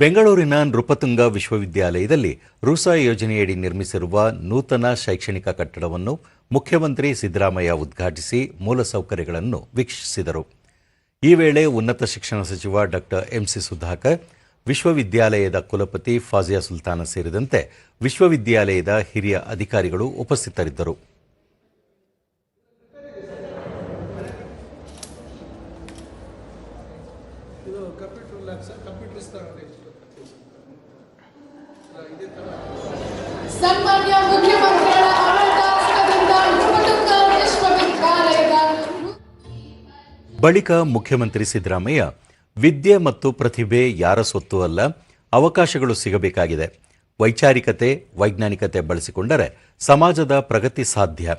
ಬೆಂಗಳೂರಿನ ನೃಪತುಂಗ ವಿಶ್ವವಿದ್ಯಾಲಯದಲ್ಲಿ ರೂಸಾ ಯೋಜನೆಯಡಿ ನಿರ್ಮಿಸಿರುವ ನೂತನ ಶೈಕ್ಷಣಿಕ ಕಟ್ಟಡವನ್ನು ಮುಖ್ಯಮಂತ್ರಿ ಸಿದ್ದರಾಮಯ್ಯ ಉದ್ಘಾಟಿಸಿ ಮೂಲಸೌಕರ್ಯಗಳನ್ನು ವೀಕ್ಷಿಸಿದರು. ಈ ವೇಳೆ ಉನ್ನತ ಶಿಕ್ಷಣ ಸಚಿವ ಡಾಕ್ಟರ್ ಎಂಸಿ ಸುಧಾಕರ್, ವಿಶ್ವವಿದ್ಯಾಲಯದ ಕುಲಪತಿ ಫಾಜಿಯಾ ಸುಲ್ತಾನ ಸೇರಿದಂತೆ ವಿಶ್ವವಿದ್ಯಾಲಯದ ಹಿರಿಯ ಅಧಿಕಾರಿಗಳು ಉಪಸ್ಥಿತರಿದ್ದರು. ಕಂಪ್ಯೂಟರ್ ಲ್ಯಾಬ್ಸ್ ಕಂಪ್ಯೂಟರ್ ಇಸ್ತಾರೆ ಇದೇ ಥರ ಸನ್ಮಾನ್ಯ ಮುಖ್ಯಮಂತ್ರಿಗಳ ಬಳಿಕ ಮುಖ್ಯಮಂತ್ರಿ ಸಿದ್ದರಾಮಯ್ಯ ವಿದ್ಯೆ ಮತ್ತು ಪ್ರತಿಭೆ ಯಾರ ಸೊತ್ತು ಅಲ್ಲ ಅವಕಾಶಗಳು ಸಿಗಬೇಕಾಗಿದೆ. ವೈಚಾರಿಕತೆ ವೈಜ್ಞಾನಿಕತೆ ಬಳಸಿಕೊಂಡರೆ ಸಮಾಜದ ಪ್ರಗತಿ ಸಾಧ್ಯ.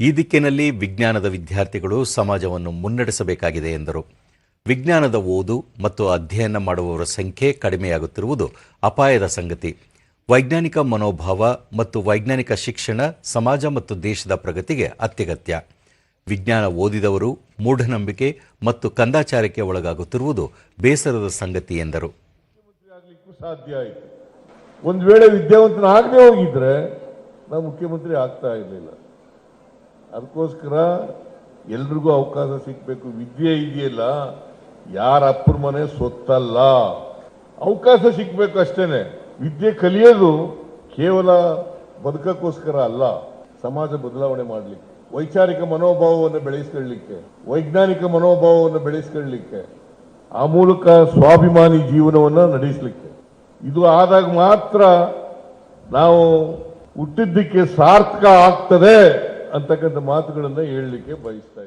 ಈ ದಿಕ್ಕಿನಲ್ಲಿ ವಿಜ್ಞಾನದ ವಿದ್ಯಾರ್ಥಿಗಳು ಸಮಾಜವನ್ನು ಮುನ್ನಡೆಸಬೇಕಾಗಿದೆ ಎಂದರು. ವಿಜ್ಞಾನದ ಓದು ಮತ್ತು ಅಧ್ಯಯನ ಮಾಡುವವರ ಸಂಖ್ಯೆ ಕಡಿಮೆಯಾಗುತ್ತಿರುವುದು ಅಪಾಯದ ಸಂಗತಿ. ವೈಜ್ಞಾನಿಕ ಮನೋಭಾವ ಮತ್ತು ವೈಜ್ಞಾನಿಕ ಶಿಕ್ಷಣ ಸಮಾಜ ಮತ್ತು ದೇಶದ ಪ್ರಗತಿಗೆ ಅತ್ಯಗತ್ಯ. ವಿಜ್ಞಾನ ಓದಿದವರು ಮೂಢನಂಬಿಕೆ ಮತ್ತು ಕಂದಾಚಾರಕ್ಕೆ ಒಳಗಾಗುತ್ತಿರುವುದು ಬೇಸರದ ಸಂಗತಿ ಎಂದರು. ಸಾಧ್ಯ ಆಯಿತು ಒಂದು ವೇಳೆ ವಿದ್ಯಾವಂತನ ಆಗದೆ ಹೋಗಿದ್ರೆ ನಾವು ಮುಖ್ಯಮಂತ್ರಿ ಆಗ್ತಾ ಇರಲಿಲ್ಲ. ಅದಕ್ಕೋಸ್ಕರ ಎಲ್ರಿಗೂ ಅವಕಾಶ ಸಿಗಬೇಕು. ವಿದ್ಯೆ ಇದೆಯಲ್ಲ ಯಾರ ಅಪ್ಪರ ಮನೆ ಸೊತ್ತಲ್ಲ. ಅವಕಾಶ ಸಿಗ್ಬೇಕು ಅಷ್ಟೇನೆ. ವಿದ್ಯೆ ಕಲಿಯೋದು ಕೇವಲ ಬದುಕಕ್ಕೋಸ್ಕರ ಅಲ್ಲ, ಸಮಾಜ ಬದಲಾವಣೆ ಮಾಡಲಿಕ್ಕೆ, ವೈಚಾರಿಕ ಮನೋಭಾವವನ್ನು ಬೆಳೆಸ್ಕೊಳ್ಳಿಕ್ಕೆ, ವೈಜ್ಞಾನಿಕ ಮನೋಭಾವವನ್ನು ಬೆಳೆಸ್ಕೊಳ್ಳಿಕ್ಕೆ, ಆ ಮೂಲಕ ಸ್ವಾಭಿಮಾನಿ ಜೀವನವನ್ನು ನಡೆಸಲಿಕ್ಕೆ. ಇದು ಆದಾಗ ಮಾತ್ರ ನಾವು ಹುಟ್ಟಿದ್ದಕ್ಕೆ ಸಾರ್ಥಕ ಆಗ್ತದೆ ಅಂತಕ್ಕಂಥ ಮಾತುಗಳನ್ನು ಹೇಳಲಿಕ್ಕೆ ಬಯಸ್ತಾ